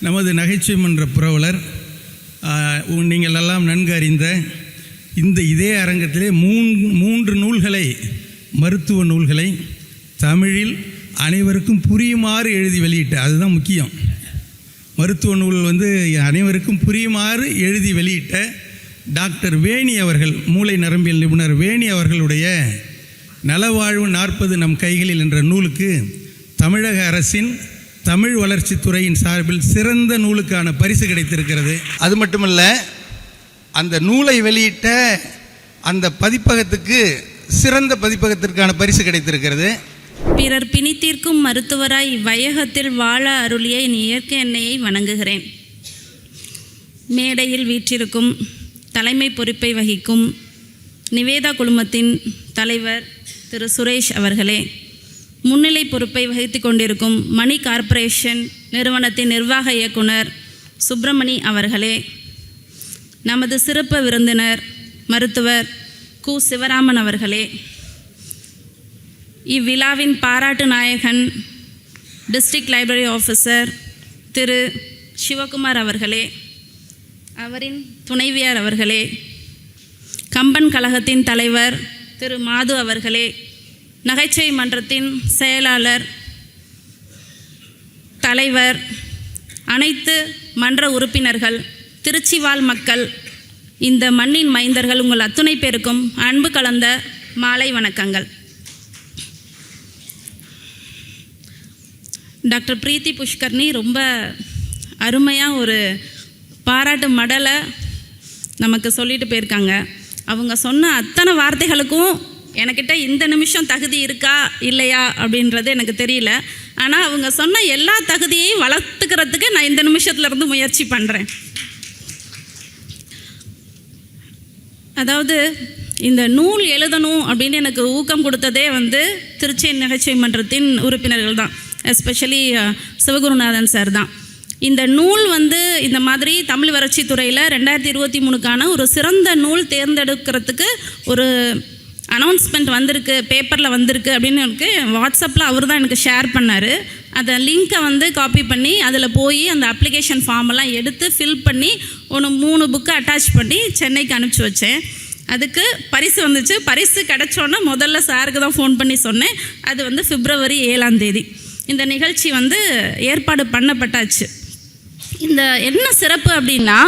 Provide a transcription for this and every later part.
நமது நகைச்சுவை மன்ற புரவலர் நீங்கள் எல்லாம் நன்கு அறிந்த இந்த இதே அரங்கத்திலே மூன் மூன்று நூல்களை மருத்துவ நூல்களை தமிழில் அனைவருக்கும் புரியுமாறு எழுதி வெளியிட்ட அதுதான் முக்கியம். மருத்துவ நூல் வந்து அனைவருக்கும் புரியுமாறு எழுதி வெளியிட்ட டாக்டர் வேணி அவர்கள் மூளை நரம்பியல் நிபுணர் வேணி அவர்களுடைய நலவாழ்வு நாற்பது நம் கைகளில் என்ற நூலுக்கு தமிழக அரசின் தமிழ் வளர்ச்சித் துறையின் சார்பில் சிறந்த நூலுக்கான பரிசு கிடைத்திருக்கிறது. அது மட்டுமல்ல அந்த நூலை வெளியிட்ட அந்த பதிப்பகத்துக்கு சிறந்த பதிப்பகத்திற்கான பரிசு கிடைத்திருக்கிறது. பிறர் பிணித்தீர்க்கும் மருத்துவராய் இவ்வையகத்தில் வாழ அருளிய என் இயற்கை எண்ணெயை வணங்குகிறேன். மேடையில் வீற்றிருக்கும் தலைமை பொறுப்பை வகிக்கும் நிவேதா குழுமத்தின் தலைவர் திரு சுரேஷ் அவர்களே முன்னிலை பொறுப்பை வகித்து கொண்டிருக்கும் மணி கார்ப்பரேஷன் நிறுவனத்தின் நிர்வாக இயக்குனர் சுப்பிரமணி அவர்களே நமது சிறப்பு விருந்தினர் மருத்துவர் கு. சிவராமன் அவர்களே இவ்விழாவின் பாராட்டு நாயகன் district library officer Thiru. Sivakumar அவர்களே அவரின் துணைவியார் அவர்களே கம்பன் கழகத்தின் தலைவர் திரு. மாது அவர்களே நகைச்சுவை மன்றத்தின் செயலாளர் தலைவர் அனைத்து மன்ற உறுப்பினர்கள் திருச்சி வாழ் மக்கள் இந்த மண்ணின் மைந்தர்கள் உங்கள் அத்துணை பேருக்கும் அன்பு கலந்த மாலை வணக்கங்கள். டாக்டர் பிரீத்தி புஷ்கர்னி ரொம்ப அருமையாக ஒரு பாராட்டு மடலை நமக்கு சொல்லிட்டு போயிருக்காங்க. அவங்க சொன்ன அத்தனை வார்த்தைகளுக்கும் எனக்கிட்ட இந்த நிமிஷம் தகுதி இருக்கா இல்லையா அப்படின்றது எனக்கு தெரியல. ஆனால் அவங்க சொன்ன எல்லா தகுதியையும் வளர்த்துக்கிறதுக்கு நான் இந்த நிமிஷத்துலேருந்து முயற்சி பண்ணுறேன் அதாவது இந்த நூல் எழுதணும் அப்படின்னு எனக்கு ஊக்கம் கொடுத்ததே வந்து திருச்சி நகைச்சுவை மன்றத்தின் உறுப்பினர்கள் தான். எஸ்பெஷலி சிவகுருநாதன் சார் தான். இந்த நூல் வந்து இந்த மாதிரி தமிழ் வறட்சி துறையில் ரெண்டாயிரத்தி இருபத்தி மூணுக்கான ஒரு சிறந்த நூல் தேர்ந்தெடுக்கிறதுக்கு ஒரு அனௌன்ஸ்மெண்ட் வந்திருக்கு பேப்பரில் வந்திருக்கு அப்படின்னு எனக்கு வாட்ஸ்அப்பில் அவர் தான் எனக்கு ஷேர் பண்ணார். அந்த லிங்க்கை வந்து காப்பி பண்ணி அதில் போய் அந்த அப்ளிகேஷன் ஃபார்ம் எல்லாம் எடுத்து ஃபில் பண்ணி ஒன்று மூணு புக்கு அட்டாச் பண்ணி சென்னைக்கு அனுப்பிச்சி வச்சேன். அதுக்கு பரிசு வந்துச்சு. பரிசு கிடச்சோன்னே முதல்ல சாருக்கு தான் ஃபோன் பண்ணி சொன்னேன். அது வந்து பிப்ரவரி ஏழாம் தேதி. இந்த நிகழ்ச்சி வந்து ஏற்பாடு பண்ணப்பட்டாச்சு. இந்த என்ன சிறப்பு அப்படின்னா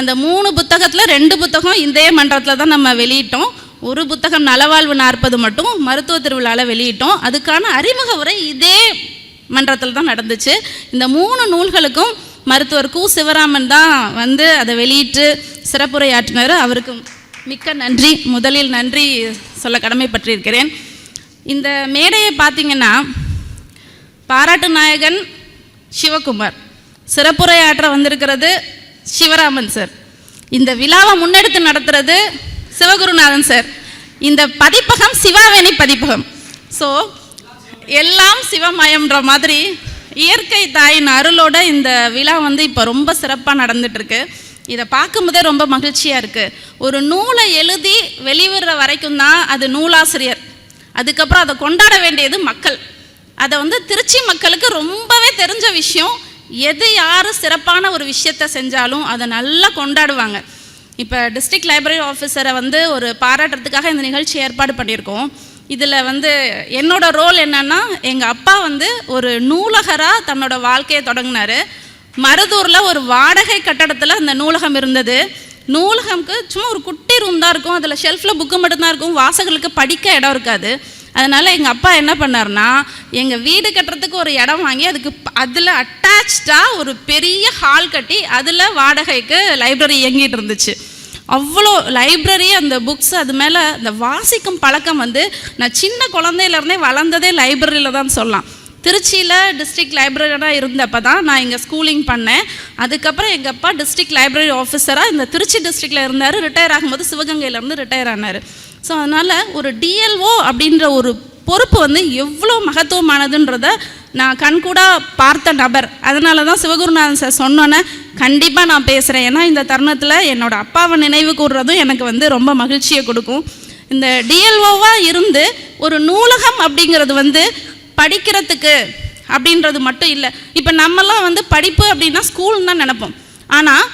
அந்த மூணு புத்தகத்தில் ரெண்டு புத்தகம் இதே மன்றத்தில் தான் நம்ம வெளியிட்டோம். ஒரு புத்தகம் நலவாழ்வு நாற்பது மட்டும் மருத்துவ திருவிழாவில் வெளியிட்டோம். அதுக்கான அறிமுக உரை இதே மன்றத்தில் தான் நடந்துச்சு. இந்த மூணு நூல்களுக்கும் மருத்துவர் கு. சிவராமன் தான் வந்து அதை வெளியிட்டு சிறப்புரையாற்றினார். அவருக்கு மிக்க நன்றி. முதலில் நன்றி சொல்ல கடமைப்பட்டிருக்கிறேன். இந்த மேடையை பார்த்தீங்கன்னா பாராட்டு நாயகன் சிவகுமார் சிறப்புரையாற்ற வந்திருக்கிறது சிவராமன் சார். இந்த விழாவை முன்னெடுத்து நடத்துறது சிவகுருநாதன் சார். இந்த பதிப்பகம் சிவாவேணி பதிப்பகம். ஸோ எல்லாம் சிவமயம்ன்ற மாதிரி இயற்கை தாயின் அருளோட இந்த விழா வந்து இப்போ ரொம்ப சிறப்பாக நடந்துட்டுருக்கு. இதை பார்க்கும்போதே ரொம்ப மகிழ்ச்சியாக இருக்குது ஒரு நூலை எழுதி வெளிவிடுற வரைக்கும் தான் அது நூலாசிரியர். அதுக்கப்புறம் அதை கொண்டாட வேண்டியது மக்கள். அதை வந்து திருச்சி மக்களுக்கு ரொம்பவே தெரிஞ்ச விஷயம் எது யார் சிறப்பான ஒரு விஷயத்த செஞ்சாலும் அதை நல்லா கொண்டாடுவாங்க. இப்போ டிஸ்ட்ரிக்ட் லைப்ரரி ஆஃபீஸரை வந்து ஒரு பாராட்டுறதுக்காக இந்த நிகழ்ச்சி ஏற்பாடு பண்ணியிருக்கோம். இதில் வந்து என்னோட ரோல் என்னன்னா எங்கள் அப்பா வந்து ஒரு நூலகராக தன்னோட வாழ்க்கையை தொடங்கினார். மருதூரில் ஒரு வாடகை கட்டடத்தில் அந்த நூலகம் இருந்தது. நூலகம்க்கு சும்மா ஒரு குட்டி ரூம் தான் இருக்கும். அதில் ஷெல்ஃபில் புக்கு மட்டும்தான் இருக்கும். வாசகர்களுக்கு படிக்க இடம் இருக்காது. அதனால் எங்கள் அப்பா என்ன பண்ணார்னா எங்கள் வீடு கட்டுறதுக்கு ஒரு இடம் வாங்கி அதுக்கு அதில் அட்டாச்சாக ஒரு பெரிய ஹால் கட்டி அதில் வாடகைக்கு லைப்ரரி இயங்கிட்டு இருந்துச்சு. அவ்வளோ லைப்ரரி அந்த புக்ஸ் அது மேலே அந்த வாசிக்கும் பழக்கம் வந்து நான் சின்ன குழந்தையிலேருந்தே வளர்ந்ததே லைப்ரரியில் தான் சொல்லலாம். திருச்சியில் டிஸ்ட்ரிக்ட் லைப்ரரியாக இருந்தப்போ தான் நான் இங்கே ஸ்கூலிங் பண்ணேன். அதுக்கப்புறம் எங்கள் அப்பா டிஸ்ட்ரிக்ட் லைப்ரரி ஆஃபீஸராக இந்த திருச்சி டிஸ்ட்ரிக்டில் இருந்தார் ரிட்டையர் ஆகும்போது சிவகங்கையிலேருந்து ரிட்டையர் ஆனார். ஸோ அதனால் ஒரு டிஎல்ஓ அப்படின்ற ஒரு பொறுப்பு வந்து எவ்வளோ மகத்துவமானதுன்றத நான் கண்கூடாக பார்த்த நபர். அதனால தான் சிவகுருநாதன் சார் சொன்னோன்னே கண்டிப்பாக நான் பேசுகிறேன் ஏன்னா இந்த தருணத்தில் என்னோட அப்பாவை நினைவு கூறுறதும் எனக்கு வந்து ரொம்ப மகிழ்ச்சியை கொடுக்கும். இந்த டிஎல்ஓவாக இருந்து ஒரு நூலகம் அப்படிங்கிறது வந்து படிக்கிறதுக்கு அப்படின்றது மட்டும் இல்லை. இப்போ நம்மலாம் வந்து படிப்பு அப்படின்னா ஸ்கூல்னு தான் நினைப்போம். ஆனால்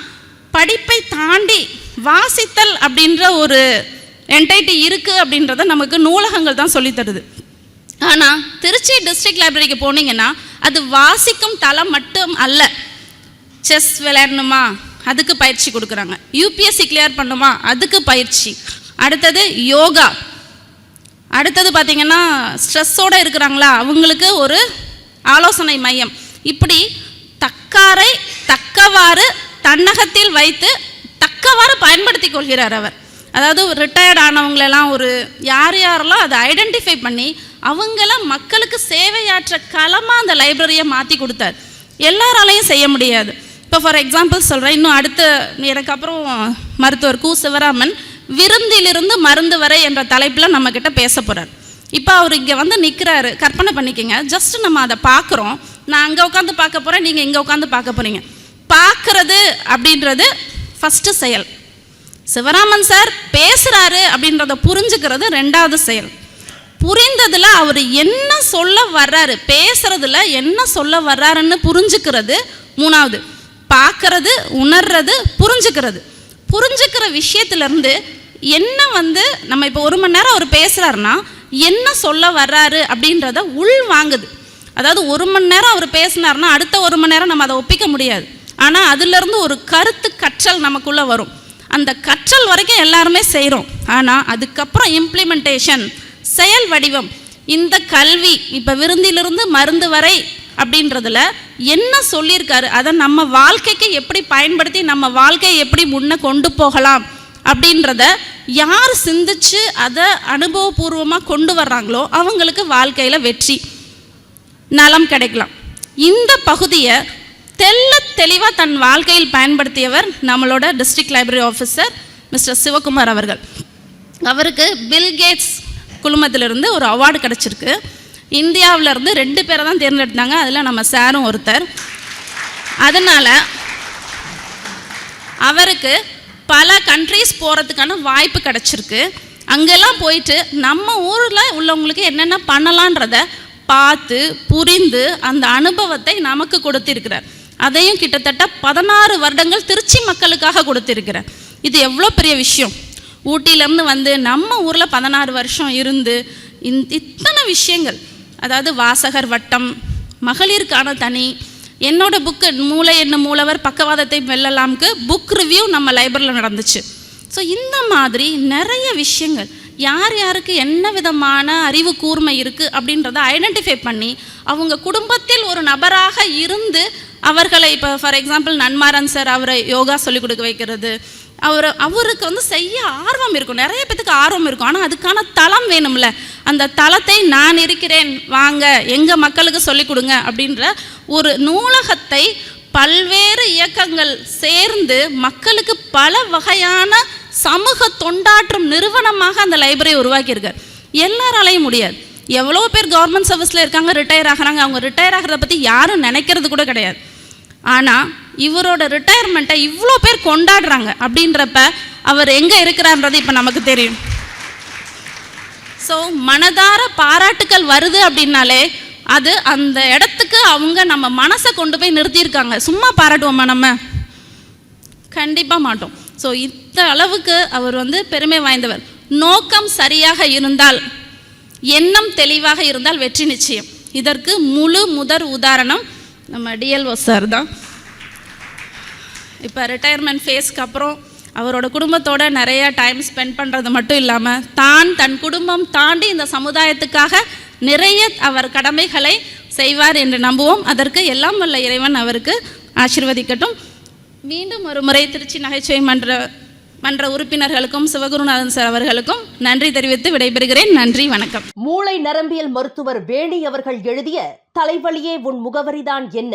படிப்பை தாண்டி வாசித்தல் அப்படின்ற ஒரு என்டைட்டி இருக்குது அப்படின்றத நமக்கு நூலகங்கள் தான் சொல்லித் தருது. ஆனால் திருச்சி டிஸ்ட்ரிக்ட் லைப்ரரிக்கு போனீங்கன்னா அது வாசிக்கும் தளம் மட்டும் அல்ல. செஸ் விளையாடணுமா? அதுக்கு பயிற்சி கொடுக்குறாங்க. யூபிஎஸ்சி கிளியர் பண்ணுமா? அதுக்கு பயிற்சி. அடுத்தது யோகா. அடுத்தது பார்த்தீங்கன்னா ஸ்ட்ரெஸ்ஸோடு இருக்கிறாங்களா? அவங்களுக்கு ஒரு ஆலோசனை மையம். இப்படி தக்காரை தக்கவாறு தன்னகத்தில் வைத்து தக்கவாறு பயன்படுத்தி கொள்கிறார் அவர். அதாவது ரிட்டையர்ட் ஆனவங்களெல்லாம் ஒரு யார் யாரெல்லாம் அதை ஐடென்டிஃபை பண்ணி அவங்கள மக்களுக்கு சேவையாற்ற களமாக அந்த லைப்ரரியை மாற்றி கொடுத்தார். எல்லாராலையும் செய்ய முடியாது. இப்போ ஃபார் எக்ஸாம்பிள் சொல்கிறேன் இன்னும் அடுத்த எனக்கு அப்புறம் மருத்துவர் கு. சிவராமன் விருந்திலிருந்து மருந்து வரை என்ற தலைப்பில் நம்மக்கிட்ட பேச போகிறார் இப்போ அவர் இங்கே வந்து நிற்கிறாரு கற்பனை பண்ணிக்கோங்க. ஜஸ்ட் நம்ம அதை பார்க்குறோம் நான் அங்கே உட்காந்து பார்க்க போகிறேன் நீங்கள் இங்கே உட்காந்து பார்க்க போகிறீங்க பார்க்குறது அப்படின்றது ஃபஸ்ட்டு செயல். சிவராமன் சார் பேசுகிறாரு அப்படின்றத புரிஞ்சுக்கிறது ரெண்டாவது செயல். புரிந்ததில் அவர் என்ன சொல்ல வர்றாரு பேசுறதுல என்ன சொல்ல வர்றாருன்னு புரிஞ்சுக்கிறது மூணாவது. பார்க்கறது உணர்றது புரிஞ்சுக்கிறது. புரிஞ்சுக்கிற விஷயத்துலேருந்து என்ன வந்து நம்ம இப்போ ஒரு மணி நேரம் அவர் பேசுகிறாருன்னா என்ன சொல்ல வர்றாரு அப்படின்றத உள் வாங்குது. அதாவது ஒரு மணி நேரம் அவர் பேசினார்னா அடுத்த ஒரு மணி நேரம் நம்ம அதை ஒப்பிக்க முடியாது. ஆனால் அதுலேருந்து ஒரு கருத்து கற்றல் நமக்குள்ளே வரும். அந்த கற்றல் வரைக்கும் எல்லாருமே செய்கிறோம் ஆனால் அதுக்கப்புறம் இம்ப்ளிமெண்டேஷன் செயல் வடிவம் இந்த கல்வி இப்போ விருந்திலிருந்து மருந்து வரை அப்படின்றதுல என்ன சொல்லியிருக்காரு? அதை நம்ம வாழ்க்கைக்கு எப்படி பயன்படுத்தி நம்ம வாழ்க்கையை எப்படி முன்ன கொண்டு போகலாம்? அப்படின்றத யார் சிந்திச்சு அதை அனுபவபூர்வமாக கொண்டு வர்றாங்களோ அவங்களுக்கு வாழ்க்கையில் வெற்றி நலம் கிடைக்கலாம். இந்த பகுதியை தெள்ள தெளிவாக தன் வாழ்க்கையில் பயன்படுத்தியவர் நம்மளோட district library officer mister Sivakumar அவர்கள். அவருக்கு பில் கேட்ஸ் குழுமத்திலிருந்து ஒரு அவார்டு கிடச்சிருக்கு. இந்தியாவிலேருந்து ரெண்டு பேரை தான் தேர்ந்தெடுத்தாங்க. அதில் நம்ம சாரும் ஒருத்தர். அதனால் அவருக்கு பல கண்ட்ரீஸ் போகிறதுக்கான வாய்ப்பு கிடச்சிருக்கு. அங்கெல்லாம் போயிட்டு நம்ம ஊரில் உள்ளவங்களுக்கு என்னென்ன பண்ணலான்றத பார்த்து புரிந்து அந்த அனுபவத்தை நமக்கு கொடுத்திருக்கிறார். அதையும் கிட்டத்தட்ட பதினாறு வருடங்கள் திருச்சி மக்களுக்காக கொடுத்திருக்கிறார். இது எவ்வளோ பெரிய விஷயம். ஊட்டியிலேருந்து வந்து நம்ம ஊரில் பதினாறு வருஷம் இருந்து இத்தனை விஷயங்கள். அதாவது வாசகர் வட்டம் மகளிருக்கான தனி என்னோட புக்கு மூளை என்ன மூலவர் பக்கவாதத்தை வெல்லலாம்க்கு புக் ரிவ்யூ நம்ம லைப்ரரியில் நடந்துச்சு. ஸோ இந்த மாதிரி நிறைய விஷயங்கள் யார் யாருக்கு என்ன விதமான அறிவு கூர்மை இருக்குது அப்படின்றத ஐடென்டிஃபை பண்ணி அவங்க குடும்பத்தில் ஒரு நபராக இருந்து அவர்களை இப்போ ஃபார் எக்ஸாம்பிள் நன்மாரன் சார் அவரை யோகா சொல்லிக் கொடுக்க வைக்கிறது. அவர் அவருக்கு வந்து செய்ய ஆர்வம் இருக்கும். நிறைய பேத்துக்கு ஆர்வம் இருக்கும். ஆனால் அதுக்கான தளம் வேணும்ல. அந்த தளத்தை நான் இருக்கிறேன் வாங்க எங்கள் மக்களுக்கு சொல்லிக் கொடுங்க அப்படின்ற ஒரு நூலகத்தை பல்வேறு இயக்கங்கள் சேர்ந்து மக்களுக்கு பல வகையான சமூக தொண்டாற்றும் நிறுவனமாக அந்த லைப்ரரி உருவாக்கியிருக்கார். எல்லாராலையும் முடியாது. எவ்வளோ பேர் கவர்மெண்ட் சர்வீஸில் இருக்காங்க ரிட்டையர் ஆகிறாங்க. அவங்க ரிட்டையர் ஆகிறத பற்றி யாரும் நினைக்கிறது கூட கிடையாது. ஆனால் இவரோட ரிட்டையர்மெண்ட்டை இவ்வளோ பேர் கொண்டாடுறாங்க அப்படின்றப்ப அவர் எங்கே இருக்கிறார்ன்றது இப்போ நமக்கு தெரியும். ஸோ மனதார பாராட்டுக்கள் வருது அப்படின்னாலே அது அந்த இடத்துக்கு அவங்க நம்ம மனசை கொண்டு போய் நிறுத்தியிருக்காங்க. சும்மா பாராட்டுவோமா நம்ம? கண்டிப்பாக மாட்டோம். ஸோ இந்த அளவுக்கு அவர் வந்து பெருமை வாய்ந்தவர். நோக்கம் சரியாக இருந்தால் எண்ணம் தெளிவாக இருந்தால் வெற்றி நிச்சயம். இதற்கு முழு முதற் உதாரணம் நம்ம டிஎல்ஓ சார் தான். இப்போ ரிட்டையர்மெண்ட் ஃபேஸ்க்கு அப்புறம் அவரோட குடும்பத்தோட நிறைய டைம் ஸ்பெண்ட் பண்ணுறது மட்டும் இல்லாமல் தான் தன் குடும்பம் தாண்டி இந்த சமுதாயத்துக்காக நிறைய அவர் கடமைகளை செய்வார் என்று நம்புவோம். அதற்கு எல்லாம் வல்ல இறைவன் அவருக்கு ஆசிர்வதிக்கட்டும். மீண்டும் ஒரு முறை திருச்சி நகைச்சுவை மன்ற மன்ற உறுப்பினர்களுக்கும் சிவகுருநாதன் சார் அவர்களுக்கும் நன்றி தெரிவித்து விடைபெறுகிறேன். நன்றி வணக்கம். மூளை நரம்பியல் மருத்துவர் வேணி அவர்கள் எழுதிய தலைவலியே உன் முகவரிதான் என்ன?